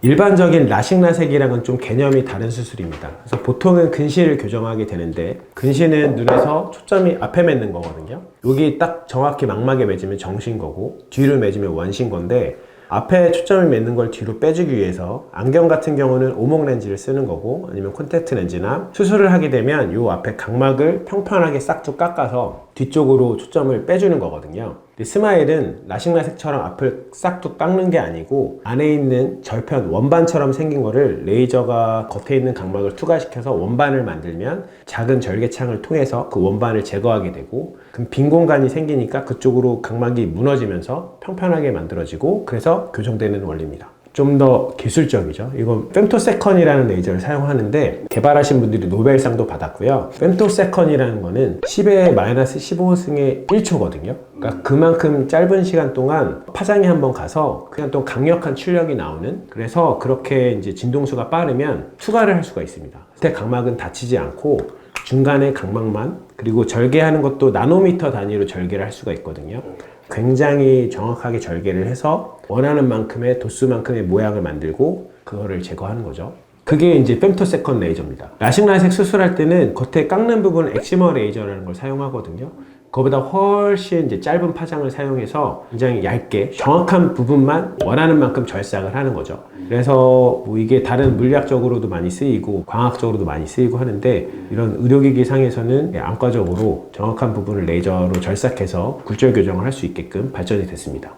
일반적인 라식라섹이랑은 좀 개념이 다른 수술입니다. 그래서 보통은 근시를 교정하게 되는데 근시는 눈에서 초점이 앞에 맺는 거거든요. 여기 딱 정확히 망막에 맺으면 정신 거고 뒤로 맺으면 원신 건데 앞에 초점을 맺는 걸 뒤로 빼주기 위해서 안경 같은 경우는 오목 렌즈를 쓰는 거고 아니면 콘택트 렌즈나 수술을 하게 되면 요 앞에 각막을 평평하게 싹둑 깎아서 뒤쪽으로 초점을 빼주는 거거든요. 스마일은 라식라섹처럼 앞을 싹둑 깎는 게 아니고 안에 있는 절편 원반처럼 생긴 거를 레이저가 겉에 있는 각막을 투과시켜서 원반을 만들면 작은 절개창을 통해서 그 원반을 제거하게 되고 그럼 빈 공간이 생기니까 그쪽으로 각막이 무너지면서 평평하게 만들어지고 그래서 교정되는 원리입니다. 좀 더 기술적이죠. 이건 femtosecon이라는 레이저를 사용하는데 개발하신 분들이 노벨상도 받았고요. femtosecon이라는 거는 10의 마이너스 15승의 1초거든요. 그러니까 그만큼 짧은 시간 동안 파장이 한번 가서 그냥 또 강력한 출력이 나오는 그래서 그렇게 이제 진동수가 빠르면 투과를 할 수가 있습니다. 그때 각막은 다치지 않고 중간에 각막만 그리고 절개하는 것도 나노미터 단위로 절개를 할 수가 있거든요. 굉장히 정확하게 절개를 해서 원하는 만큼의 도수만큼의 모양을 만들고 그거를 제거하는 거죠. 그게 이제 femtosecond 레이저입니다. 라식 라섹 수술할 때는 겉에 깎는 부분은 엑시머 레이저라는 걸 사용하거든요. 그거보다 훨씬 이제 짧은 파장을 사용해서 굉장히 얇게 정확한 부분만 원하는 만큼 절삭을 하는 거죠. 그래서 뭐 이게 다른 물리학적으로도 많이 쓰이고 광학적으로도 많이 쓰이고 하는데 이런 의료기기 상에서는 안과적으로 정확한 부분을 레이저로 절삭해서 굴절 교정을 할 수 있게끔 발전이 됐습니다.